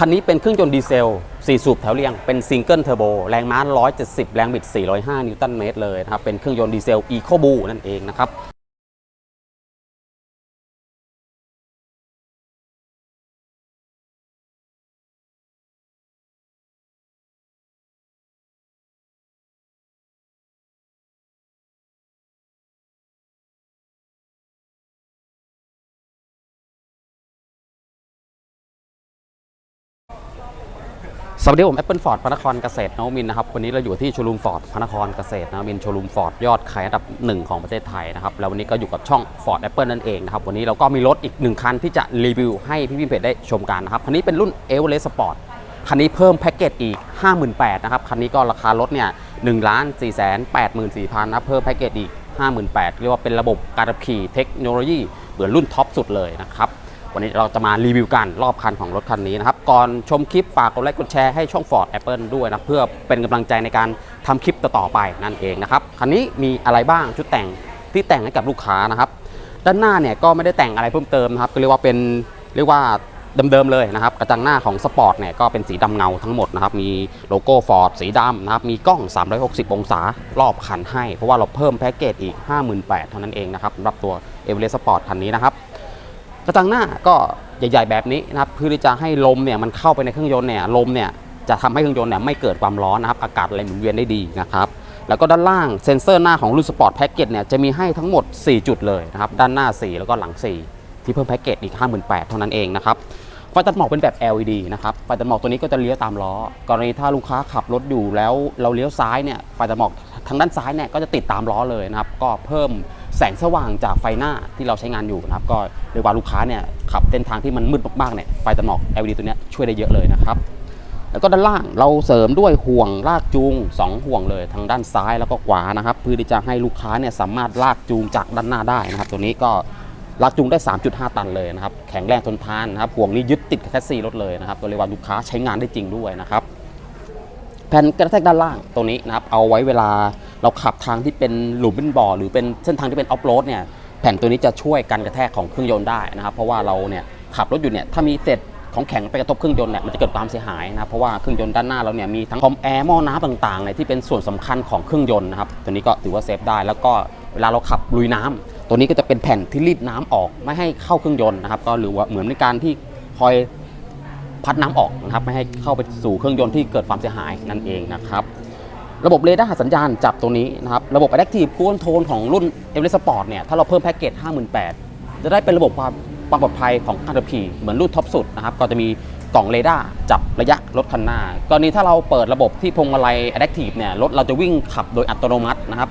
คันนี้เป็นเครื่องยนต์ดีเซล 4 สูบแถวเรียง เป็นซิงเกิลเทอร์โบ แรงม้า 170 แรงบิด 405 นิวตันเมตรเลยนะครับ เป็นเครื่องยนต์ดีเซล e c o b o นั่นเองนะครับ สวัสดีผมแอปเปิลฟอร์ดพระนครเกษตรนวมินนะครับวันนี้เราอยู่ที่ชลูมฟอร์ดพระนครเกษตรนวมินชลูมฟอร์ดยอดขายอันดับหนึ่งของประเทศไทยนะครับแล้ววันนี้ก็อยู่กับช่อง Ford Apple นั่นเองนะครับวันนี้เราก็มีรถอีกหนึ่งคันที่จะรีวิวให้พี่พี่เพจได้ชมกันนะครับคันนี้เป็นรุ่น e v e r e s t Sport คันนี้เพิ่มแพ็กเกจอีก 58,000นะครับคันนี้ก็ราคารถเนี่ย1ล้าน4 8 4 0 0 0นะครับเพิ่มแพ็กเกจอีก 58,000เรียกว่าเป็นระบบการขับขี่เทคโนโลยีเหมือนรุ่นท็อปสุดเลยนะครับ วันนี้เราจะมารีวิวกันรอบคันของรถคันนี้นะครับ ก่อนชมคลิปฝากกดไลค์กดแชร์ให้ช่อง Ford Apple ด้วยนะ เพื่อเป็นกำลังใจในการทำคลิปต่อๆไปนั่นเองนะครับ คันนี้มีอะไรบ้างชุดแต่งที่แต่งให้กับลูกค้านะครับ ด้านหน้าเนี่ยก็ไม่ได้แต่งอะไรเพิ่มเติมนะครับก็เรียกว่าเป็นเรียกว่าเดิมๆเลยนะครับกระจังหน้าของสปอร์ตเนี่ยก็เป็นสีดำเงาทั้งหมดนะครับมีโลโก้ Ford สีดำนะครับมีกล้อง 360 องศารอบคันให้ เพราะว่าเราเพิ่มแพ็กเกจอีก 58,000เท่านั้นเองนะครับสำหรับตัว e v e r e s t Sport คันนี้นะครับ กระจังหน้าก็ใหญ่ ๆ แบบนี้นะครับเพื่อที่จะให้ลมเนี่ยมันเข้าไปในเครื่องยนต์เนี่ยลมเนี่ยจะทำให้เครื่องยนต์เนี่ยไม่เกิดความร้อนนะครับอากาศอะไรหมุนเวียนได้ดีนะครับแล้วก็ด้านล่างเซ็นเซอร์หน้าของรุ่นสปอร์ตแพ็กเกจเนี่ยจะมีให้ทั้งหมด 4 จุดเลยนะครับด้านหน้า 4 แล้วก็หลัง 4 ที่เพิ่มแพ็กเกจอีก 58,000เท่านั้นเองนะครับไฟตัดหมอกเป็นแบบ LED นะครับไฟตัดหมอกตัวนี้ก็จะเลี้ยวตามล้อกรณีถ้าลูกค้าขับรถอยู่แล้วเราเลี้ยวซ้ายเนี่ยไฟตัดหมอกทางด้านซ้ายเนี่ยก็จะติดตามล้อเลยนะครับก็เพิ่ม แสงสว่างจากไฟหน้าที่เราใช้งานอยู่นะครับ ก็เรียกว่าลูกค้าเนี่ยขับเส้นทางที่มันมืดมากๆเนี่ยไฟตัดหมอก LED ตัวนี้ช่วยได้เยอะเลยนะครับแล้วก็ด้านล่างเราเสริมด้วยห่วงลากจูง 2 ห่วงเลยทางด้านซ้ายแล้วก็ขวานะครับเพื่อที่จะให้ลูกค้าเนี่ยสามารถลากจูงจากด้านหน้าได้นะครับ ตัวนี้ก็ลากจูงได้ 3.5 ตันเลยนะครับแข็งแรงทนทานนะครับห่วงนี้ยึดติดแคสซีรถเลยนะครับตัวเรียกว่าลูกค้าใช้งานได้จริงด้วยนะครับ แผ่นกระแทกด้านล่างตรงนี้นะครับเอาไว้เวลาเราขับทางที่เป็นหลุมเป็นบ่อ หรือเป็นเส้นทางที่เป็นออฟโรดเนี่ยแผ่นตัวนี้จะช่วยกันกระแทกของเครื่องยนต์ได้นะครับ เพราะว่าเราเนี่ยขับรถอยู่เนี่ยถ้ามีเศษของแข็งไปกระทบเครื่องยนต์เนี่ยมันจะเกิดความเสียหายนะครับเพราะว่าเครื่องยนต์ด้านหน้าเราเนี่ยมีทั้งคอมแอร์หม้อน้ำต่างๆเนี่ยที่เป็นส่วนสำคัญของเครื่องยนต์นะครับตัวนี้ก็ถือว่าเซฟได้แล้วก็เวลาเราขับลุยน้ำตัวนี้ก็จะเป็นแผ่นที่รีดน้ำออกไม่ให้เข้าเครื่องยนต์นะครับก็หรือว่าเหมือนในการที่คอย พัดน้ำออกนะครับไม่ให้เข้าไปสู่เครื่องยนต์ที่เกิดความเสียหายนั่นเองนะครับระบบเรดาร์สัญญาณจับตรงนี้นะครับระบบ Adaptive Cruise Control ของรุ่น e v e r e s t Sport เนี่ยถ้าเราเพิ่มแพ็กเกจ 58,000 จะได้เป็นระบบความความปลอดภัยของการขับขี่เหมือนรุ่นท็อปสุดนะครับก็จะมีกล่องเรดาร์จับระยะรถคันหน้ากรณีถ้าเราเปิดระบบที่พวงมาลัย Adaptive เนี่ยรถเราจะวิ่งขับโดยอัตโนมัตินะครับ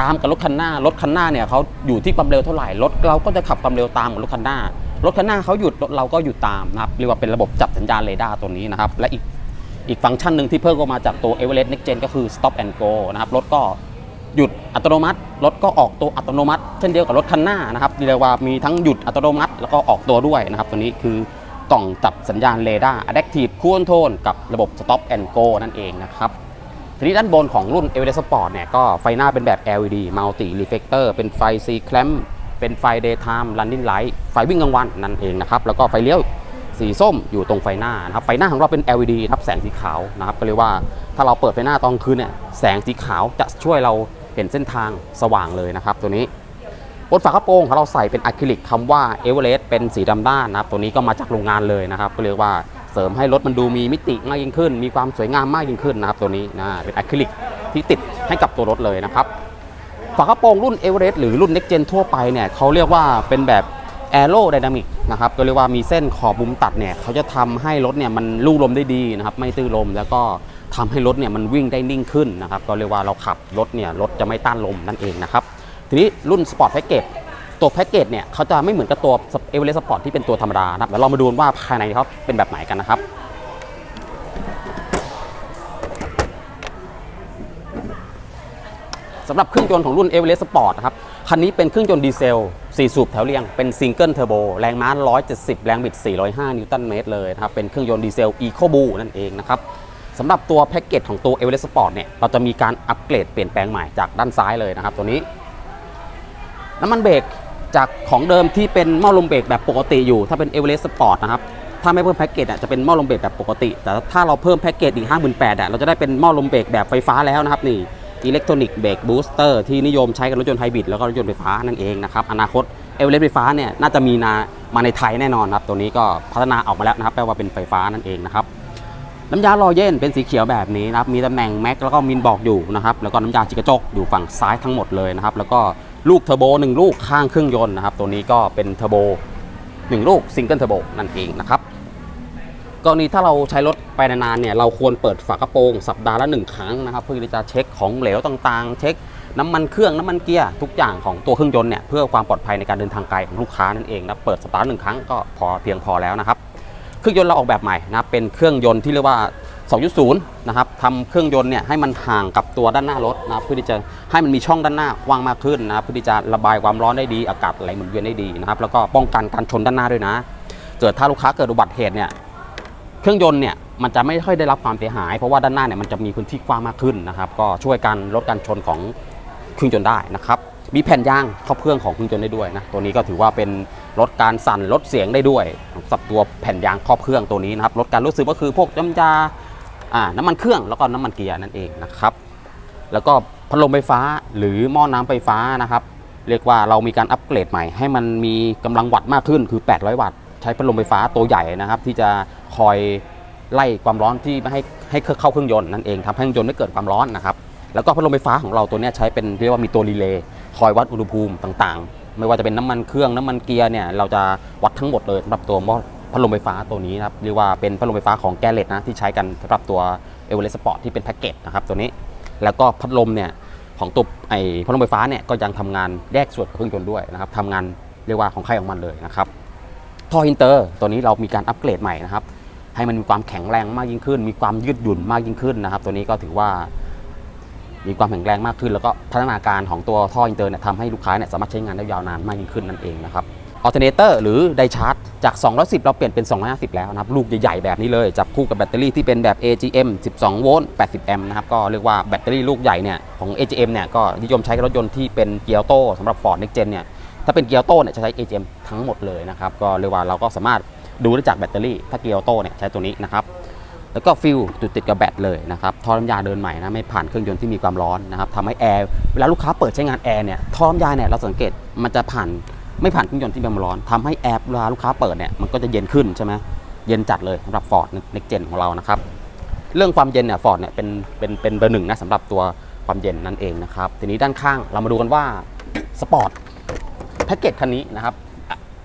ตามกับรถคันหน้ารถคันหน้าเนี่ยเขาอยู่ที่ความเร็วเท่าไหร่รถเราก็จะขับความเร็วตามกับรถคันหน้า รถคันหน้าเขาหยุดรถเราก็หยุดตามนะครับเรียกว่าเป็นระบบจับสัญญาณเรดาร์ตัวนี้นะครับ และอีกอีกฟังก์ชันหนึ่งที่เพิ่มเข้ามาจากตัว e v e r e s t Next Gen ก็คือ Stop and Go นะครับรถก็หยุดอัตโนมัติรถก็ออกตัวอัตโนมัติ เช่นเดียวกับรถคันหน้านะครับเรียกว่ามีทั้งหยุดอัตโนมัติ แล้วก็ออกตัวด้วยนะครับ ตัวนี้คือกล่องจับสัญญาณเรดาร์ Adaptive c r u i s Control กับระบบ Stop and Go นั่นเองนะครับทีนี้ด้านบนของรุ่น e v e r e s t Sport เนี่ยก็ไฟหน้าเป็นแบบ LED Multi Reflector เป็นไฟ C clamp เป็นไฟ Daytime Running Light ไฟวิ่งกลางวันนั่นเองนะครับ แล้วก็ไฟเลี้ยวสีส้มอยู่ตรงไฟหน้านะครับ ไฟหน้าของเราเป็น LED นะครับแสงสีขาวนะครับ ก็เรียกว่าถ้าเราเปิดไฟหน้าตอนคืนเนี่ยแสงสีขาวจะช่วยเราเห็นเส้นทางสว่างเลยนะครับ ตัวนี้บนฝากระโปรงของเราใส่เป็นอะคริลิกคำว่าเอเวอเรสต์เป็นสีดำด้านนะครับ ตัวนี้ก็มาจากโรงงานเลยนะครับ ก็เรียกว่าเสริมให้รถมันดูมีมิติมากยิ่งขึ้น มีความสวยงามมากยิ่งขึ้นนะครับ ตัวนี้นะเป็นอะคริลิกที่ติดให้กับตัวรถเลยนะครับ ฝากระโปรงรุ่นเอเวอเรสต์หรือรุ่น Next Gen ทั่วไปเนี่ยเขาเรียกว่าเป็นแบบ Aero Dynamic นะครับก็เรียกว่ามีเส้นขอบมุมตัดเนี่ยเขาจะทำให้รถเนี่ยมันลู่ลมได้ดีนะครับไม่ตื้อลมแล้วก็ทำให้รถเนี่ยมันวิ่งได้นิ่งขึ้นนะครับก็เรียกว่าเราขับรถเนี่ยรถจะไม่ต้านลมนั่นเองนะครับทีนี้รุ่นสปอร์ตแพ็กเกจตัวแพ็กเกจเนี่ยเขาจะไม่เหมือนกับตัวเอเวอเรสต์สปอร์ตที่เป็นตัวธรรมดานะครับเดี๋ยวเรามาดูว่าภายในเขาเป็นแบบไหนกันนะครับ สำหรับเครื่องยนต์ของรุ่น e v e r e s t Sport นะครับ คันนี้เป็นเครื่องยนต์ดีเซล 4 สูบแถวเรียง เป็นซิงเกิลเทอร์โบ แรงม้า 170 แรงบิด 405 นิวตันเมตรเลยนะครับ เป็นเครื่องยนต์ดีเซล e c o b o นั่นเองนะครับสำหรับตัวแพ็กเกจของตัว e v e r e s t Sport เนี่ย เราจะมีการอัปเกรดเปลี่ยนแปลงใหม่จากด้านซ้ายเลยนะครับ ตัวนี้ น้ำมันเบรกจากของเดิมที่เป็นหม้อลมเบรกแบบปกติอยู่ ถ้าเป็น e v e r e s t Sport นะครับถ้าไม่เพิ่มแพ็กเกจอะจะเป็นหม้อลมเบรกแบบปกติ แต่ถ้าเราเพิ่มแพ็กเกจอีก5 8 0 0 0อะเราจะได้เป็นหม้อลมเบรกแบบไฟฟ้าแล้วนะครับนี่ อิเล็กทรอนิกส์เบรกบูสเตอร์ที่นิยมใช้กับรถยนต์ไฮบริดแล้วก็รถยนต์ไฟฟ้านั่นเองนะครับ อนาคตเอเวอเรสต์ไฟฟ้าเนี่ยน่าจะมีนามาในไทยแน่นอนครับ ตัวนี้ก็พัฒนาออกมาแล้วนะครับ แปลว่าเป็นไฟฟ้านั่นเองนะครับ น้ำยาลอเย็นเป็นสีเขียวแบบนี้นะครับ มีตำแหน่งแม็กแล้วก็มินบอกอยู่นะครับ แล้วก็น้ำยาจิกระจกอยู่ฝั่งซ้ายทั้งหมดเลยนะครับ แล้วก็ลูกเทอร์โบหนึ่งลูกข้างเครื่องยนต์นะครับ ตัวนี้ก็เป็นเทอร์โบหนึ่งลูกซิงเกิลเทอร์โบนั่นเองนะครับ กรณีถ้าเราใช้รถไปนานๆเนี่ยเราควรเปิดฝากระโปรงสัปดาห์ละหนึ่งครั้งนะครับ เพื่อที่จะเช็คของเหลวต่างๆ เช็คน้ำมันเครื่องน้ำมันเกียร์ทุกอย่างของตัวเครื่องยนต์เนี่ยเพื่อความปลอดภัยในการเดินทางไกลของลูกค้านั่นเองนะเปิดสัปดาห์ละหนึ่งครั้งก็พอเพียงพอแล้วนะครับเครื่องยนต์เราออกแบบใหม่นะเป็นเครื่องยนต์ที่เรียกว่า 2.0 นะครับทำเครื่องยนต์เนี่ยให้มันห่างกับตัวด้านหน้ารถนะเพื่อที่จะให้มันมีช่องด้านหน้ากว้างมากขึ้นนะเพื่อที่จะระบายความร้อนได้ดี อากาศไหลหมุนเวียนได้ดีนะครับแล้วก็ป้องกันการชนด้านหน้าด้วยนะ เกิดถ้าลูกค้าเกิดอุบัติเหตุเนี่ย เครื่องยนต์เนี่ยมันจะไม่ค่อยได้รับความเสียหาย เพราะว่าด้านหน้าเนี่ยมันจะมีพื้นที่กว้างมากขึ้นนะครับก็ช่วยกันลดการชนของเครื่องยนต์ได้นะครับมีแผ่นยางครอบเครื่องของเครื่องยนต์ได้ด้วยนะตัวนี้ก็ถือว่าเป็นลดการสั่นลดเสียงได้ด้วยสำหรับตัวแผ่นยางครอบเครื่องตัวนี้นะครับลดการรู้สึกก็คือพวกน้ำยาอ่าน้ำมันเครื่องแล้วก็น้ำมันเกียร์นั่นเองนะครับแล้วก็พัดลมไฟฟ้าหรือหม้อน้ำไฟฟ้านะครับ เรียกว่าเรามีการอัปเกรดใหม่ให้มันมีกำลังวัตต์มากขึ้นคือ 800 วัตต์ ใช้พัดลมไฟฟ้าตัวใหญ่นะครับ ที่จะคอยไล่ความร้อนที่ไม่ให้ให้เข้าเครื่องยนต์นั่นเองทำให้เครื่องยนต์ไม่เกิดความร้อนนะครับแล้วก็พัดลมไฟฟ้าของเราตัวนี้ใช้เป็นเรียกว่ามีตัวรีเลย์คอยวัดอุณหภูมิต่างๆ ไม่ว่าจะเป็นน้ำมันเครื่องน้ำมันเกียร์เนี่ยเราจะวัดทั้งหมดเลยสำหรับตัวพัดลมไฟฟ้าตัวนี้นะครับเรียกว่าเป็นพัดลมไฟฟ้าของแกเลตนะที่ใช้กันสำหรับตัวเอเวอเรสต์สปอร์ตที่เป็นแพ็กเกจนะครับตัวนี้แล้วก็พัดลมเนี่ยของตัวไอ้พัดลมไฟฟ้าเนี่ยก็ยังทำงานแยกส่วนกับเครื่องยนต์ด้วยนะครับทำงานเรียกว่าของใครของมันเลยนะครับ ท่ออินเตอร์ ตัวนี้เรามีการอัปเกรดใหม่นะครับ ให้มันมีความแข็งแรงมากยิ่งขึ้น มีความยืดหยุ่นมากยิ่งขึ้นนะครับ ตัวนี้ก็ถือว่ามีความแข็งแรงมากขึ้น แล้วก็พัฒนาการของตัวท่ออินเตอร์เนี่ยทำให้ลูกค้าเนี่ยสามารถใช้งานได้ยาวนานมากยิ่งขึ้นนั่นเองนะครับอัลเทอร์เนเตอร์หรือไดชาร์จจาก 210 เราเปลี่ยนเป็น 250 แล้วนะครับ ลูกใหญ่ๆ แบบนี้เลย จับคู่กับแบตเตอรี่ที่เป็นแบบ AGM 12 โวลต์ 80 แอมป์นะครับ ก็เรียกว่าแบตเตอรี่ลูกใหญ่เนี่ยของ AGM เนี่ยก็นิยมใช้กับรถยนต์ที่เป็นเกียร์โต้สำหรับ Ford Next Gen เนี่ย ถ้าเป็นเกียร์โต้เนี่ยจะใช้ AGM ทั้งหมดเลยนะครับก็เรียกว่าเราก็สามารถดูได้จากแบตเตอรี่ ถ้าเกียร์โต้เนี่ยใช้ตัวนี้นะครับแล้วก็ฟิลจุดติดกับแบตเลยนะครับท่อน้ำยาเดินใหม่นะไม่ผ่านเครื่องยนต์ที่มีความร้อนนะครับทำให้แอร์เวลาลูกค้าเปิดใช้งานแอร์เนี่ยท่อน้ำยาเนี่ยเราสังเกตมันจะผ่านไม่ผ่านเครื่องยนต์ที่มีความร้อนทำให้แอร์เวลาลูกค้าเปิดเนี่ยมันก็จะเย็นขึ้นใช่ไหมเย็นจัดเลยสำหรับ Ford Next Gen ของเรานะครับเรื่องความเย็นเนี่ยฟอร์ดเนี่ยเป็นเป็นเป็นเบอร์หนึ่งนะสำหรับตัวความเย็นนั่นเองนะครับทีนี้ด้านข้างเรามาดูกันว่าสปอร์ต แพ็กเกจคันนี้นะครับ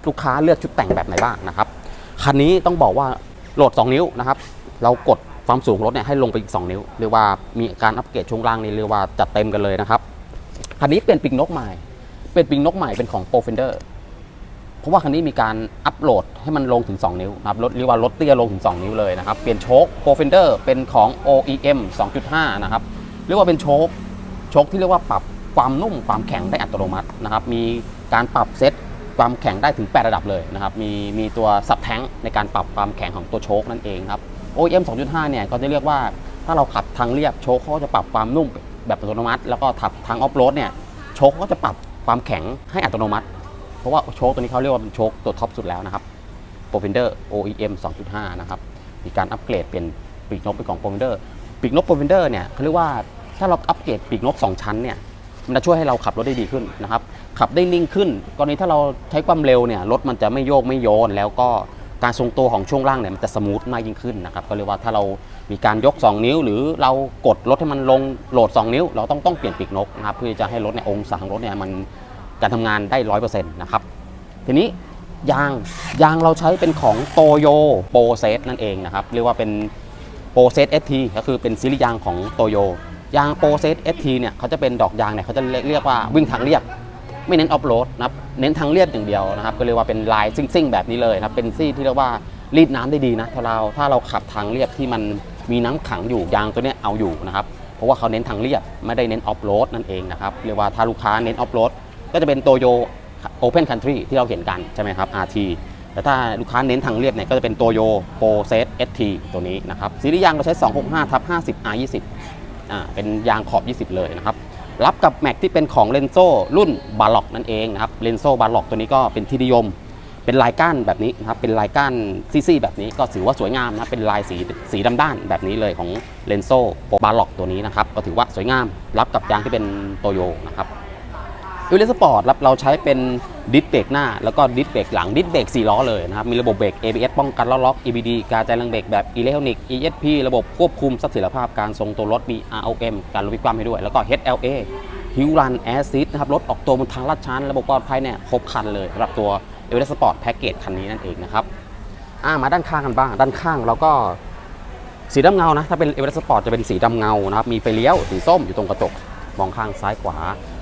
ลูกค้าเลือกชุดแต่งแบบไหนบ้างนะครับคันนี้ต้องบอกว่าโหลด 2 นิ้วนะครับ เรากดความสูงรถเนี่ยให้ลงไปอีก 2 นิ้ว เรียกว่ามีการอัปเกรดช่วงล่างนี่เรียกว่าจัดเต็มกันเลยนะครับคันนี้เป็นปีกนกใหม่ เป็นปีกนกใหม่เป็นของ Pro Fender เพราะว่าคันนี้มีการอัปโหลดให้มันลงถึง 2 นิ้วนะครับรถเรียกว่าลดเตี้ยลงถึง 2 นิ้วเลยนะครับเปลี่ยนโชค Pro Fender เป็นของ OEM 2.5 นะครับเรียกว่าเป็นโชคโชคที่เรียกว่าปรับความนุ่มความแข็งได้อัตโนมัตินะครับมีการปรับเซตความแข็งได้ถึง 8 ระดับเลยนะครับ มีมีตัวสับแท้งในการปรับความแข็งของตัวโชคนั่นเองครับ OEM 2.5 เนี่ยก็จะเรียกว่าถ้าเราขับทางเรียบโชคเขาก็จะปรับความนุ่มแบบอัตโนมัติ แล้วก็ขับทางออฟโรดเนี่ยโชคก็จะปรับความแข็งให้อัตโนมัติ เพราะว่าโชคตัวนี้เขาเรียกว่าเป็นโชคตัวท็อปสุดแล้วนะครับ p r o f e n d e r OEM 2.5 นะครับมีการอัปเกรดเปลี่ยนปีกนกเป็นของ p r o f e n d e r ปีกนก p r o f e n d e r เนี่ยเขาเรียกว่าถ้าเราอัปเกรดปีกนก 2 ชั้นเนี่ย มันจะช่วยให้เราขับรถได้ดีขึ้นนะครับ ขับได้นิ่งขึ้น กรณีถ้าเราใช้ความเร็วเนี่ยรถมันจะไม่โยกไม่โยน แล้วก็การทรงตัวของช่วงล่างเนี่ยมันจะสมูทมากยิ่งขึ้นนะครับก็เรียกว่าถ้าเรามีการยก 2 นิ้ว หรือเรากดรถให้มันลงโหลด 2 นิ้ว เราต้องต้องเปลี่ยนปีกนกนะครับเพื่อจะให้รถเนี่ยองศาของรถเนี่ยมันการทำงานได้ร้อยเปอร์เซ็นต์นะครับทีนี้ยางยางเราใช้เป็นของโตโยโปรเซสนั่นเองนะครับเรียกว่าเป็นโปรเซสเอสทีก็คือเป็นซีรีส์ยางของโตโย ยางโปรเซสเอสทีเนี่ยเขาจะเป็นดอกยางเนี่ยเขาจะเรียกว่าวิ่งทางเรียบไม่เน้นออฟโรดนะครับเน้นทางเรียบอย่างเดียวนะครับก็เรียกว่าเป็นลายซิ่งๆแบบนี้เลยนะครับเป็นซี่ที่เรียกว่ารีดน้ำได้ดีนะถ้าเราถ้าเราขับทางเรียบที่มันมีน้ำขังอยู่ยางตัวเนี้ยเอาอยู่นะครับเพราะว่าเขาเน้นทางเรียบไม่ได้เน้นออฟโรดนั่นเองนะครับเรียกว่าถ้าลูกค้าเน้นออฟโรดก็จะเป็นโตโย Open Country ที่เราเห็นกันใช่ไหมครับ RT แต่ถ้าลูกค้าเน้นทางเรียบเนี่ยก็จะเป็นโตโยโปรเซส ST ตัวนี้นะครับซีรีส์ยางเราใช้ 265ทับ50 R20 เป็นยางขอบ 20 เลยนะครับ รับกับแม็กที่เป็นของเลนโซรุ่นบาล็อกนั่นเองนะครับเลนโซบาล็อกตัวนี้ก็เป็นที่นิยม เป็นลายก้านแบบนี้นะครับ เป็นลายก้านซี่ๆแบบนี้ก็ถือว่าสวยงามนะเป็นลายสีสีดำด้านแบบนี้เลยของเลนโซโปบาล็อกตัวนี้นะครับ ก็ถือว่าสวยงาม รับกับยางที่เป็นโตโยนะครับเอเวอเรสปอร์ตรับเราใช้เป็น ดิสเบรกหน้าแล้วก็ดิสเบรกหลังดิสเบรก4ล้อเลยนะครับ มีระบบเบรก ABS ป้องกันล้อล็อก EBD การจ่ายแรงเบรกแบบอิเล็กทรอนิกส์ ESP ระบบควบคุมเสถียรภาพการทรงตัวรถมี ROM การลดวิความให้ด้วย แล้วก็ HLA ฮิวรันแอซิดนะครับรถออกตัวบนทางลาดชันระบบปลอดภัยเนี่ยครบครันเลยสำหรับตัวเอเวอเรสปอร์ตแพ็กเกจคันนี้นั่นเองนะครับอ่ามาด้านข้างกันบ้าง ด้านข้างเราก็สีดำเงานะถ้าเป็นเอเวอเรสปอร์ตจะเป็นสีดำเงานะครับมีไฟเลี้ยวสีส้มอยู่ตรงกระจกมองข้างซ้ายขวา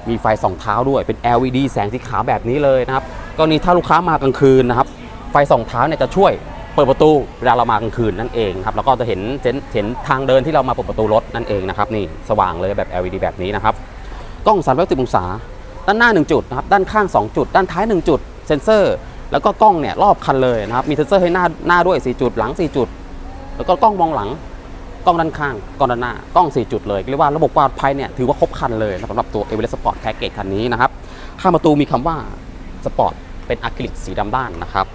มีไฟสองเท้าด้วยเป็น LED แสงสีขาวแบบนี้เลยนะครับกรณีถ้าลูกค้ามากลางคืนนะครับ ไฟสองเท้าเนี่ยจะช่วยเปิดประตูเวลาเรามากลางคืนนั่นเองครับแล้วก็จะเห็นเห็นหนทางเดินที่เรามาเปิดประตูรถนั่นเองนะครับนี่สว่างเลยแบบ LED แบบนี้นะครับกล้อง360องศา ด้านหน้า 1 จุดนะครับด้านข้าง 2 จุด ด้านท้าย 1 จุด เซ็นเซอร์ แล้วก็กล้องเนี่ยรอบคันเลยนะครับมีเซ็นเซอร์ให้หน้าหน้าด้วย 4 จุดหลัง 4 จุด แล้วก็กล้องมองหลัง กล้องด้านข้างกล้องด้านหน้ากล้อง 4 จุดเลยเรียกว่าระบบปลอดภัยเนี่ยถือว่าครบคันเลยสำหรับตัว e v e r e s t Sport Package คันนี้นะครับข้างประตูมีคำว่า Sport เป็นอะคริลิกสีดำด้านนะครับ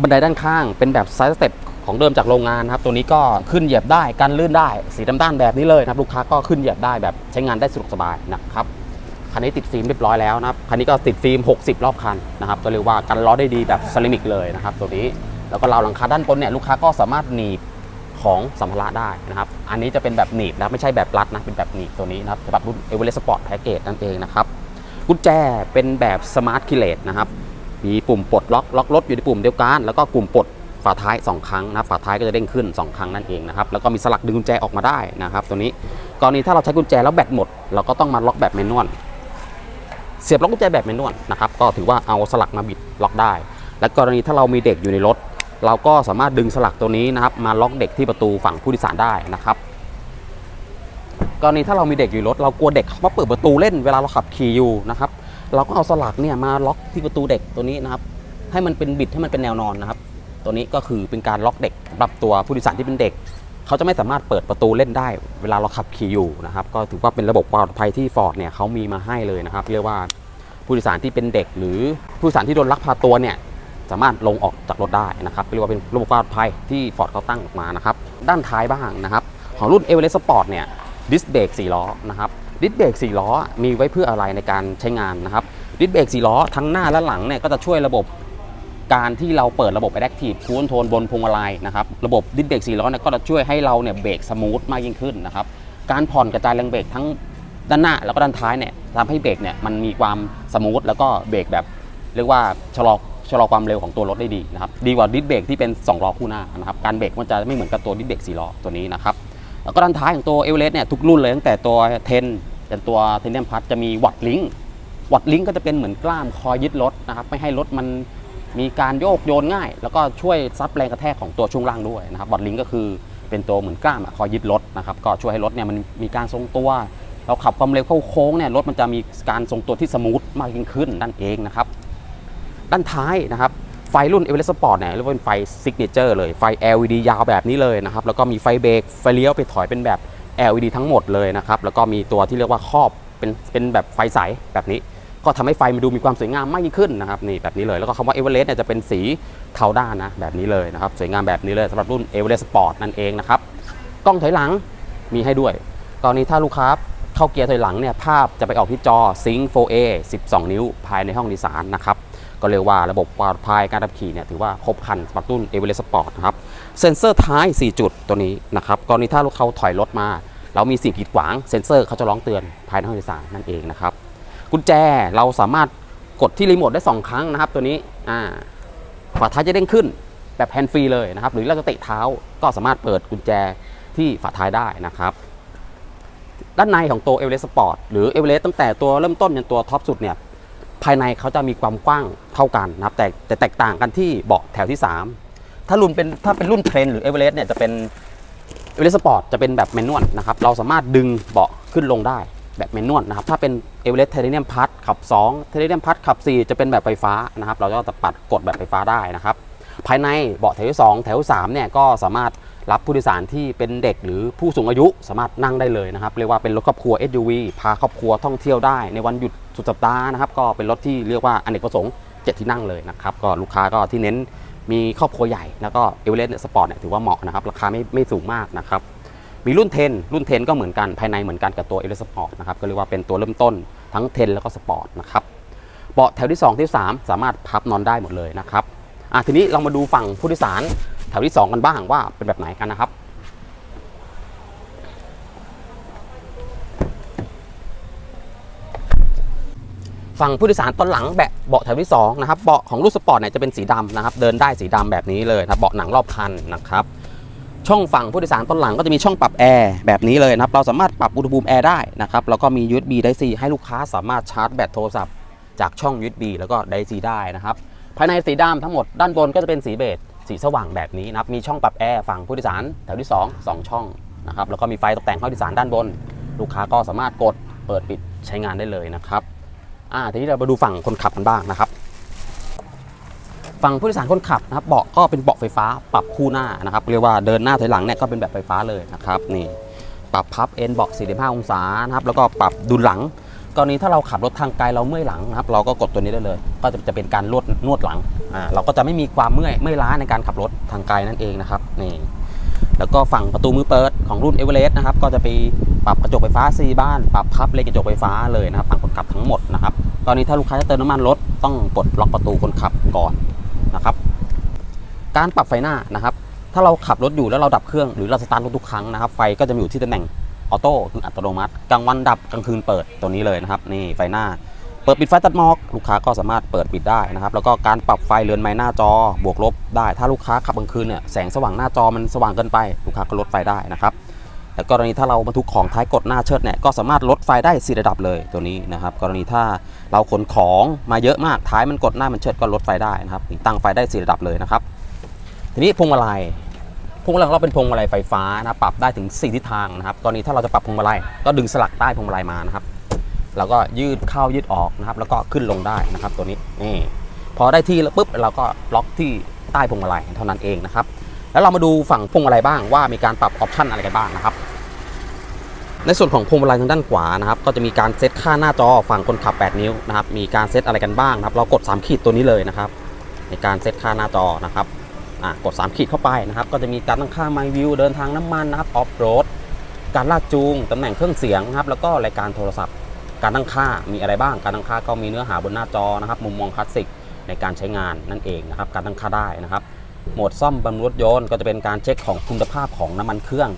บันไดด้านข้างเป็นแบบไซส์สเต็ปของเดิมจากโรงงานนะครับตัวนี้ก็ขึ้นเหยียบได้กันลื่นได้สีดำด้านแบบนี้เลยนะครับลูกค้าก็ขึ้นเหยียบได้แบบใช้งานได้สะดวกสบายนะครับคันนี้ติดฟิล์มเรียบร้อยแล้วนะครับคันนี้ก็ติดฟิล์ม 60 รอบคันนะครับก็เรียกว่ากันล้อได้ดีแบบเซรามิกเลยนะครับตัวนี้แล้วก็ราวหลังคาด้านบนเนี่ยลูกค้าก็สามารถหนีบ ของสัมภาระได้นะครับ อันนี้จะเป็นแบบหนีบนะไม่ใช่แบบรัดนะ เป็นแบบหนีบตัวนี้นะครับสำหรับรุ่น e v e r e s t Sport Package นั่นเองนะครับ กุญแจเป็นแบบสมาร์ทคิเลตนะครับ มีปุ่มปลดล็อกล็อกรถอยู่ในปุ่มเดียวกัน แล้วก็ปุ่มปลดฝาท้าย 2 ครั้งนะฝาท้ายก็จะเด้งขึ้น 2 ครั้งนั่นเองนะครับ แล้วก็มีสลักดึงกุญแจออกมาได้นะครับ ตัวนี้กรณีถ้าเราใช้กุญแจแล้วแบตหมด เราก็ต้องมาล็อกแบบแมนนวลเสียบล็อกกุญแจแบบแมนนวลนะครับ ก็ถือว่าเอาสลักมาบิดล็อกได้ และกรณีถ้าเรามีเด็กอยู่ในรถ เราก็สามารถดึงสลักตัวนี้นะครับ มาล็อกเด็กที่ประตูฝั่งผู้โดยสารได้นะครับกรณีถ้าเรามีเด็กอยู่รถ เรากลัวเด็กเขามาเปิดประตูเล่นเวลาเราขับขี่อยู่นะครับเราก็เอาสลักเนี่ยมาล็อกที่ประตูเด็กตัวนี้นะครับ ให้มันเป็นบิดให้มันเป็นแนวนอนนะครับ ตัวนี้ก็คือเป็นการล็อกเด็กสำหรับตัวผู้โดยสารที่เป็นเด็ก เขาจะไม่สามารถเปิดประตูเล่นได้ เวลาเราขับขี่อยู่นะครับ ก็ถือว่าเป็นระบบความปลอดภัยที่ฟอร์ดเนี่ยเขามีมาให้เลยนะครับ เรียกว่าผู้โดยสารที่เป็นเด็ก หรือผู้โดยสารที่โดนลักพาตัวเนี่ย สามารถลงออกจากรถได้นะครับเรียกว่าเป็นระบบปลอดภัยที่ Ford เขาตั้งออกมานะครับด้านท้ายบ้างนะครับของรุ่น e v e r e s t Sport เนี่ยดิสเบรก4ล้อนะครับดิสเบรก4ล้อมีไว้เพื่ออะไรในการใช้งานนะครับดิสเบรก4ล้อทั้งหน้าและหลังเนี่ยก็จะช่วยระบบการที่เราเปิดระบบ Adaptive Cruise Control บนพวงมาลัยนะครับระบบดิสเบรก4ล้อเนี่ยก็จะช่วยให้เราเนี่ยเบรกสมูทมากยิ่งขึ้นนะครับการผ่อนกระจายแรงเบรกทั้งด้านหน้าแล้วก็ด้านท้ายเนี่ยทำให้เบรกเนี่ยมันมีความสมูทแล้วก็เบรกแบบ เรียกว่าชะลอ ชะลอความเร็วของตัวรถได้ดีนะครับดีกว่าดิสเบรกที่เป็น2ล้อคู่หน้านะครับการเบรกมันจะไม่เหมือนกับตัวดิสเบรก4ล้อตัวนี้นะครับแล้วก็ด้านท้ายของตัวเอเวอเรสต์เนี่ยทุกรุ่นเลยตั้งแต่ตัว10จนตัวเทนเนียมพัทจะมีวัดลิงวัดลิงก็จะเป็นเหมือนกล้ามคอยยึดรถนะครับไม่ให้รถมันมีการโยกโยนง่าย แล้วก็ช่วยซับแรงกระแทกของตัวช่วงล่างด้วยนะครับวัดลิงก็คือเป็นตัวเหมือนกล้ามคอยยึดรถนะครับก็ช่วยให้รถเนี่ยมันมีการทรงตัว เราขับความเร็วเข้าโค้งเนี่ยรถมันจะมีการทรงตัวที่สมูทมากยิ่งขึ้นนั่นเองนะครับ ด้านท้ายนะครับไฟรุ่น e v e r e s t Sport เนี่ยเรียกว่าเป็นไฟซิกเนเจอร์เลยไฟ LED ยาวแบบนี้เลยนะครับแล้วก็มีไฟเบรกไฟเลี้ยวไปถอยเป็นแบบ LED ทั้งหมดเลยนะครับแล้วก็มีตัวที่เรียกว่าครอบเป็นเป็นแบบไฟใสแบบนี้ ก็ทำให้ไฟมันดูมีความสวยงามมากยิ่งขึ้นนะครับนี่แบบนี้เลยแล้วก็คำว่า e v e r e s t เนี่ยจะเป็นสีเทาด้านนะแบบนี้เลยนะครับสวยงามแบบนี้เลยสำหรับรุ่น e v e r e s t Sport นั่นเองนะครับกล้องถอยหลังมีให้ด้วยกรณีถ้าลูกค้าเข้าเกียร์ถอยหลังเนี่ยภาพจะไปออกที่จอ Sync 4A 12 นิ้วภายในห้องดยสารนะครับ ก็เรียกว่าระบบปลอดภัยการขับขี่เนี่ยถือว่าครบครันสำหรับรุ่น e v e r e s t Sport นะครับเซ็นเซอร์ท้าย 4 จุดตัวนี้นะครับกรณีถ้าลูกเขาถอยรถมา เรามีสิ่งกีดขวางเซ็นเซอร์เขาจะร้องเตือนภายในห้องโดยสารนั่นเองนะครับกุญแจเราสามารถกดที่รีโมทได้ 2 ครั้งนะครับ ตัวนี้อ่าฝาท้ายจะเด้งขึ้นแบบแฮนด์ฟรีเลยนะครับ หรือเราจะเตะเท้าก็สามารถเปิดกุญแจที่ฝาท้ายได้นะครับ ด้านในของตัว e v e r e s t Sport หรือ e v e r e s t ตั้งแต่ตัวเริ่มต้นจนตัวท็อปสุดเนี่ย ภายในเขาจะมีความกว้างเท่ากันนะครับแต่แต่แตกต่างกันที่เบาะแถวที่ 3 ถ้ารุ่นเป็นถ้าเป็นรุ่นเทรนหรือ e v e r e s t เนี่ยจะเป็น e v e r e s t Sport จะเป็นแบบแมนนวลนะครับเราสามารถดึงเบาะขึ้นลงได้แบบแมนนวลนะครับถ้าเป็น e v e r e s t Titanium Plus ขับ2 Titanium Plus ขับ 4 จะเป็นแบบไฟฟ้านะครับเราก็จะปัดกดแบบไฟฟ้าได้นะครับภายในเบาะแถวที่2แถวที่3เนี่ยก็สามารถรับผู้โดยสารที่เป็นเด็กหรือผู้สูงอายุสามารถนั่งได้เลยนะครับ เรียกว่าเป็นรถครอบครัว SUV พาครอบครัวท่องเที่ยวได้ในวันหยุด สุดสัปดาห์นะครับ ก็เป็นรถที่เรียกว่าอเนกประสงค์7ที่นั่งเลยนะครับ ก็ลูกค้าก็ที่เน้นมีครอบครัวใหญ่ แล้วก็เอเวอเรสต์สปอร์ตเนี่ยถือว่าเหมาะนะครับ ราคาไม่ไม่สูงมากนะครับ มีรุ่น 10 รุ่น 10 ก็เหมือนกัน ภายในเหมือนกันกับตัวเอเวอเรสต์สปอร์ตนะครับ ก็เรียกว่าเป็นตัวเริ่มต้นทั้ง 10 แล้วก็สปอร์ตนะครับ เบาะแถวที่ 2 ที่ 3 สามารถพับนอนได้หมดเลยนะครับ อะทีนี้เรามาดูฝั่งผู้โดยสารแถวที่ 2 กันบ้างว่าเป็นแบบไหนกันนะครับ ฝั่งผู้โดยสารตอนหลังแบะเบาะแถวที่2นะครับเบาะของรุ่นสปอร์ตเนี่ยจะเป็นสีดำนะครับ เดินได้สีดำแบบนี้เลยนะเบาะหนังรอบคันนะครับ ช่องฝั่งผู้โดยสารตอนหลังก็จะมีช่องปรับแอร์แบบนี้เลยนะครับ เราสามารถปรับอุณหภูมิแอร์ได้นะครับ แล้วก็มี USB Type C ให้ลูกค้าสามารถชาร์จแบตโทรศัพท์จากช่อง USB แล้วก็ Type C ได้นะครับ ภายในสีดำทั้งหมดด้านบนก็จะเป็นสีเบจสีสว่างแบบนี้นะครับ มีช่องปรับแอร์ฝั่งผู้โดยสารแถวที่ 2 2 ช่องนะครับ แล้วก็มีไฟตกแต่งผู้โดยสารด้านบน ลูกค้าก็สามารถกดเปิดปิดใช้งานได้เลยนะครับ อ่าทีนี้เรามาดูฝั่งคนขับกันบ้างนะครับฝั่งผู้โดยสารคนขับนะครับเบาะก็เป็นเบาะไฟฟ้าปรับคู่หน้านะครับเรียกว่าเดินหน้าถอยหลังเนี่ยก็เป็นแบบไฟฟ้าเลยนะครับนี่ปรับพับเอ็นเบาะ 45 องศานะครับแล้วก็ปรับดุลหลังกรณีถ้าเราขับรถทางไกลเราเมื่อยหลังนะครับเราก็กดตัวนี้ได้เลย ก็จะจะเป็นการนวดนวดหลังอ่าเราก็จะไม่มีความเมื่อยเมื่อยล้าในการขับรถทางไกลนั่นเองนะครับนี่ แล้วก็ฝั่งประตูมือเปิดของรุ่นเอเวอเรสต์นะครับ ก็จะไปปรับกระจกไฟฟ้าซีบ้าน ปรับพับเลนกระจกไฟฟ้าเลยนะครับฝั่งคนขับทั้งหมดนะครับกรณีถ้าลูกค้าจะเติมน้ำมันรถต้องปลดล็อกประตูคนขับก่อนนะครับ การปรับไฟหน้านะครับ ถ้าเราขับรถอยู่แล้วเราดับเครื่องหรือเราสตาร์ทรถทุกครั้งนะครับ ไฟก็จะอยู่ที่ตำแหน่งออโต้คืออัตโนมัติกลางวันดับกลางคืนเปิดตัวนี้เลยนะครับ นี่ไฟหน้า ปิดปิดไฟตัดหมอก ลูกค้าก็สามารถเปิดปิดได้นะครับ แล้วก็การปรับไฟเรือนไม้หน้าจอบวกลบได้ ถ้าลูกค้าขับกลางคืนเนี่ยแสงสว่างหน้าจอมันสว่างเกินไป ลูกค้าก็ลดไฟได้นะครับแต่กรณีถ้าเราบรรทุกของท้ายกดหน้าเชิดเนี่ยก็สามารถลดไฟได้สี่ระดับเลยตัวนี้นะครับ กรณีถ้าเราขนของมาเยอะมากท้ายมันกดหน้ามันเชิดก็ลดไฟได้นะครับตั้งไฟได้สี่ระดับเลยนะครับ ทีนี้พวงมาลัยพวงมาลัยของเราเป็นพวงมาลัยไฟฟ้านะครับปรับได้ถึง 4 ทิศทางนะครับ กรณีถ้าเราจะปรับพวงมาลัยก็ดึงสลักใต้พวงมาลัยมานะครับ แล้วก็ยืดเข้ายืดออกนะครับ แล้วก็ขึ้นลงได้นะครับ ตัวนี้นี่พอได้ที่แล้วปุ๊บเราก็ล็อกที่ใต้พวงมาลัยเท่านั้นเองนะครับ แล้วเรามาดูฝั่งพวงมาลัยบ้างว่ามีการปรับออปชันอะไรกันบ้างนะครับ ในส่วนของพวงมาลัยทางด้านขวานะครับ ก็จะมีการเซตค่าหน้าจอฝั่งคนขับ 8 นิ้วนะครับ มีการเซตอะไรกันบ้างนะครับ เรากด 3 ขีดตัวนี้เลยนะครับ ในการเซตค่าหน้าจอนะครับกด 3 ขีดเข้าไปนะครับ ก็จะมีการตั้งค่า My View เดินทางน้ำมันนะครับออฟโรดการลากจูงตำแหน่งเครื่องเสียงนะครับ แล้วก็รายการโทรศัพท์ การตั้งค่ามีอะไรบ้าง การตั้งค่าก็มีเนื้อหาบนหน้าจอนะครับ มุมมองคลาสสิกในการใช้งานนั่นเองนะครับ การตั้งค่าได้นะครับ โหมดซ่อมบำรุงรถยนต์ก็จะเป็นการเช็คของคุณภาพของน้ำมันเครื่อง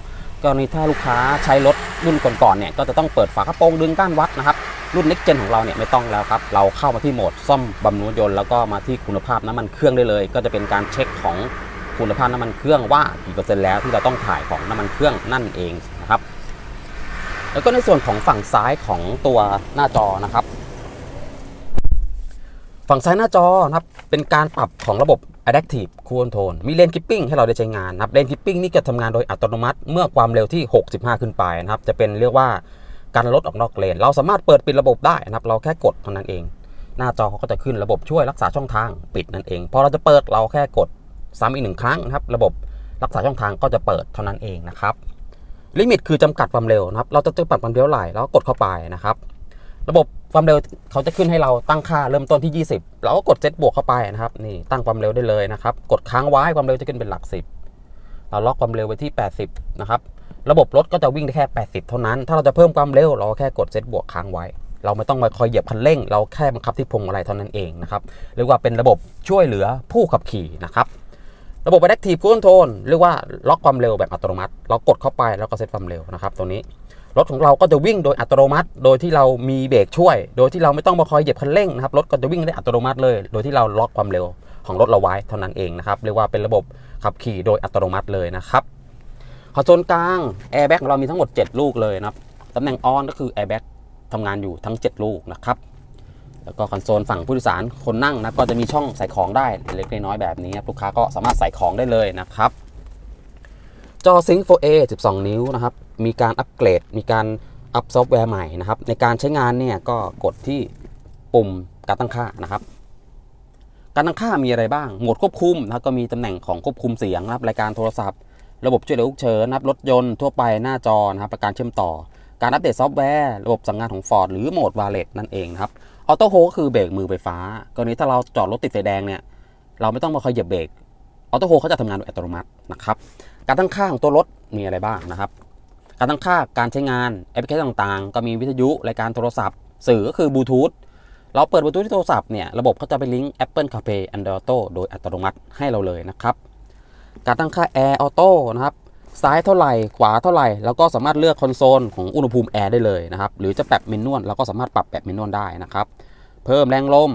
กรณีถ้าลูกค้าใช้รถรุ่นก่อนๆเนี่ยก็จะต้องเปิดฝากระโปรงดึงก้านวัดนะครับรุ่น next gen ของเราเนี่ยไม่ต้องแล้วครับ เราเข้ามาที่โหมดซ่อมบำรุงรถยนต์แล้วก็มาที่คุณภาพน้ำมันเครื่องได้เลย ก็จะเป็นการเช็คของคุณภาพน้ำมันเครื่องว่ากี่เปอร์เซ็นต์แล้วที่เราต้องถ่ายของน้ำมันเครื่องนั่นเองนะครับ แล้วก็ในส่วนของฝั่งซ้ายของตัวหน้าจอนะครับ ฝั่งซ้ายหน้าจอนะครับเป็นการปรับของระบบ Adaptive Cruise Control มีเลน Keeping ให้เราได้ใช้งานนะครับเลน Keeping นี่จะทำงานโดยอัตโนมัติเมื่อความเร็วที่ 65 ขึ้นไปนะครับ จะเป็นเรียกว่าการลดออกนอกเลน เราสามารถเปิดปิดระบบได้นะครับ เราแค่กดเท่านั้นเอง หน้าจอเขาก็จะขึ้นระบบช่วยรักษาช่องทางปิดนั่นเอง พอเราจะเปิดเราแค่กดซ้ำอีกหนึ่งครั้งนะครับ ระบบรักษาช่องทางก็จะเปิดเท่านั้นเองนะครับ ลิมิตคือจำกัดความเร็วนะครับ เราจะจำกัดความเร็วไหร่แล้วกดเข้าไปนะครับ ระบบความเร็วเขาจะขึ้นให้เราตั้งค่าเริ่มต้นที่ 20 เราก็กดเซตบวกเข้าไปนะครับ นี่ตั้งความเร็วได้เลยนะครับ กดค้างไว้ความเร็วจะขึ้นเป็นหลัก 10 เราล็อกความเร็วไว้ที่ 80 นะครับ ระบบรถก็จะวิ่งได้แค่ 80 เท่านั้น ถ้าเราจะเพิ่มความเร็วเราก็แค่กดเซตบวกค้างไว้ เราไม่ต้องมาคอยเหยียบคันเร่ง เราแค่บังคับที่พวงมาลัยเท่านั้นเองนะครับ เรียกว่าเป็นระบบช่วยเหลือผู้ขับขี่นะครับ ระบบ Adaptive Cruise Control เรียกว่าล็อกความเร็วแบบอัตโนมัติ เรากดเข้าไปแล้วก็เซตความเร็วนะครับตัวนี้รถของเราก็จะวิ่งโดยอัตโนมัติ โดยที่เรามีเบรกช่วย โดยที่เราไม่ต้องมาคอยเหยียบคันเร่งนะครับรถก็จะวิ่งได้อัตโนมัติเลย โดยที่เราล็อกความเร็วของรถเราไว้เท่านั้นเองนะครับเรียกว่าเป็นระบบขับขี่โดยอัตโนมัติเลยนะครับคอนโซลกลางแอร์แบ็กของเรามีทั้งหมด 7 ลูกเลยนะครับตำแหน่งออนก็คือแอร์แบ็กทำงานอยู่ทั้ง 7 ลูกนะครับ แล้วก็คอนโซลฝั่งผู้โดยสารคนนั่งนะก็จะมีช่องใส่ของได้เล็กน้อยแบบนี้ครับลูกค้าก็สามารถใส่ของได้เลยนะครับจอ Sync 4A 12 นิ้วนะครับ มีการอัปเกรด มีการอัพซอฟต์แวร์ใหม่นะครับ ในการใช้งานเนี่ยก็กดที่ปุ่มการตั้งค่านะครับ การตั้งค่ามีอะไรบ้าง โหมดควบคุมนะก็มีตำแหน่งของควบคุมเสียงนะครับ รายการโทรศัพท์ ระบบช่วยเหลือฉุกเฉินนะครับ รถยนต์ทั่วไปหน้าจอนะครับประการเชื่อมต่อ การอัปเดตซอฟต์แวร์ ระบบสั่งงานของ Ford หรือโหมด Wireless นั่นเองนะครับ ออโต้โฮก็คือเบรกมือไฟฟ้ากรณีถ้าเราจอดรถติดไฟแดงเนี่ยเราไม่ต้องมาคอยเหยียบเบรกออโต้โฮเขาจะทำงานโดยอัตโนมัตินะครับการตั้งค่าของตัวรถมีอะไรบ้างนะครับการตั้งค่าการใช้งานแอปพลิเคชันต่างๆ ก็มีวิทยุรายการโทรศัพท์ สื่อก็คือบลูทูธเราเปิดบลูทูธที่โทรศัพท์เนี่ยระบบเขาจะไปลิงก์ Apple CarPlay Android Auto โดยอัตโนมัติให้เราเลยนะครับการตั้งค่า Air Auto นะครับ ซ้ายเท่าไหร่ขวาเท่าไหร่ แล้วก็สามารถเลือกคอนโซลของอุณหภูมิแอร์ได้เลยนะครับ หรือจะปรับเมนนวลเราก็สามารถปรับแบบเมนนวลได้นะครับ เพิ่มแรงลม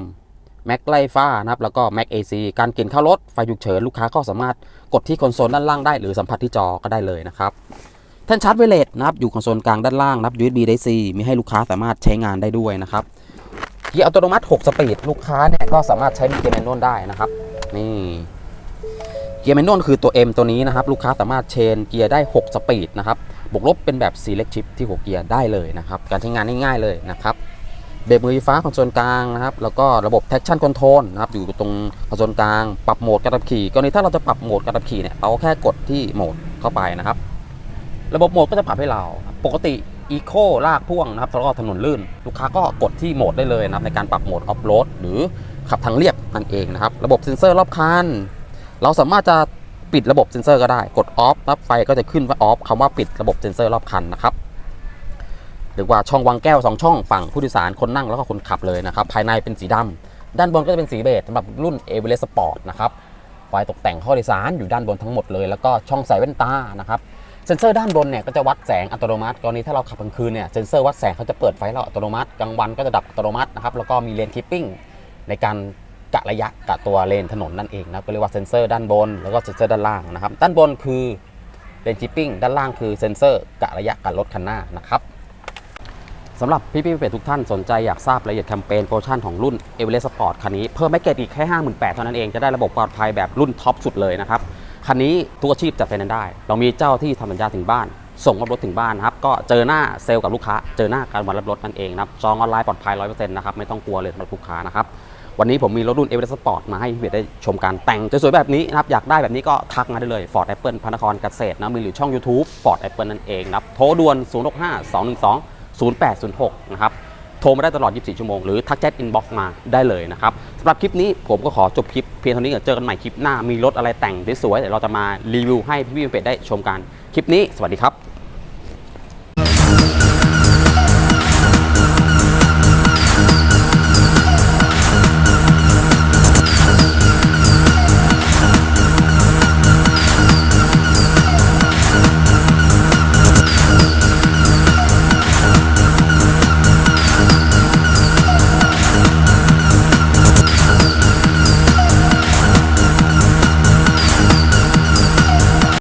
แม็กไล่ฟ้านะครับ แล้วก็แม็ก AC การเกณฑ์เข้ารถไฟฉุกเฉินลูกค้าก็สามารถกดที่คอนโซลด้านล่างได้ หรือสัมผัสที่จอก็ได้เลยนะครับท่านชาร์จไวเลสนะครับอยู่คอนโซลกลางด้านล่างนับ USB Type C มีให้ลูกค้าสามารถใช้งานได้ด้วยนะครับเกียร์อัตโนมัติ 6 สปีด ลูกค้าเนี่ยก็สามารถใช้เป็นเกียร์แมนนวลได้นะครับ นี่ เกียร์แมนนวลคือตัว M ตัวนี้นะครับ ลูกค้าสามารถเชนเกียร์ได้ 6 สปีดนะครับ บวกลบเป็นแบบ select shift ที่6เกียร์ได้เลยนะครับ การใช้งานง่ายๆเลยนะครับเบรกมือไฟฟ้าคอนโซลกลางนะครับ แล้วก็ระบบ traction control นะครับ อยู่ตรงคอนโซลกลาง ปรับโหมดการขับขี่กรณีถ้าเราจะปรับโหมดการขับขี่เนี่ยเราแค่กดที่โหมดเข้าไปนะครับ ระบบโหมดก็จะปรับให้เรา ปกติ Eco ลากพ่วงนะครับแล้วก็ถนนลื่น ลูกค้าก็กดที่โหมดได้เลยนะครับในการปรับโหมดออฟโรดหรือขับทางเรียบนั่นเองนะครับ ระบบเซ็นเซอร์รอบคัน เราสามารถจะปิดระบบเซ็นเซอร์ก็ได้ กดออฟนับไฟก็จะขึ้นว่าออฟคำว่าปิดระบบเซ็นเซอร์รอบคันนะครับหรือว่าช่องวางแก้ว 2 ช่องฝั่งผู้โดยสารคนนั่งแล้วก็คนขับเลยนะครับ ภายในเป็นสีดำด้านบนก็จะเป็นสีเบจสำหรับรุ่น e v e r e s t Sport นะครับไฟตกแต่งข้อโดยสารอยู่ด้านบนทั้งหมดเลย แล้วก็ช่องใส่แว่นตานะครับเซ็นเซอร์ด้านบนเนี่ยก็จะวัดแสงอัตโนมัติกรณีถ้าเราขับกลางคืนเนี่ยเซ็นเซอร์วัดแสงเขาจะเปิดไฟเราอัตโนมัติกลางวันก็จะดับอัตโนมัตินะครับแล้วก็มีเลนคีปปิ้งในการ กะระยะกะตัวเลนถนนนั่นเองนะครับก็เรียกว่าเซ็นเซอร์ด้านบน แล้วก็เซ็นเซอร์ด้านล่างนะครับ ด้านบนคือเลนคีปปิ้งด้านล่างคือเซ็นเซอร์กะระยะกับรถคันหน้านะครับสำหรับพี่พี่ๆเพทุกท่านสนใจอยากทราบรายละเอียดแคมเปญโปรโมชั่นของรุ่น e v e r e s t Sport คันนี้เพิ่มแม็กเกจอีกแค่ 58,000เท่านั้นเองจะได้ระบบปลอดภัยแบบรุ่นท็อปสุดเลยนะครับคันนี้ทุกอาชีพจัดไฟแนนซ์ได้ เรามีเจ้าที่ทำสัญญาถึงบ้าน ส่งรับรถถึงบ้านนะครับก็เจอหน้าเซลล์กับลูกค้า เจอหน้าการวันรับรถนั่นเองนะครับจองออนไลน์ปลอดภัย100%นะครับไม่ต้องกลัวเลยสำหรับลูกค้านะครับ วันนี้ผมมีรถรุ่น e v e r e s t Sport มาให้พี่เบียได้ชมการแต่งสวยๆแบบนี้นะครับ อยากได้แบบนี้ก็ทักมาได้เลย Ford Apple พระนครเกษตรนะมีหรือช่อง YouTube Ford Apple นั่นเองนะครับ โทรด่วน 065 212 0806 นะครับ โทรมาได้ตลอด 24 ชั่วโมง หรือทักแชทอินบ็อกซ์มาได้เลยนะครับสำหรับคลิปนี้ผมก็ขอจบคลิปเพียงเท่านี้เดี๋ยวเจอกันใหม่คลิปหน้ามีรถอะไรแต่งสวยๆเดี๋ยวเราจะมารีวิวให้พี่ๆเป็ดได้ชมกันคลิปนี้สวัสดีครับ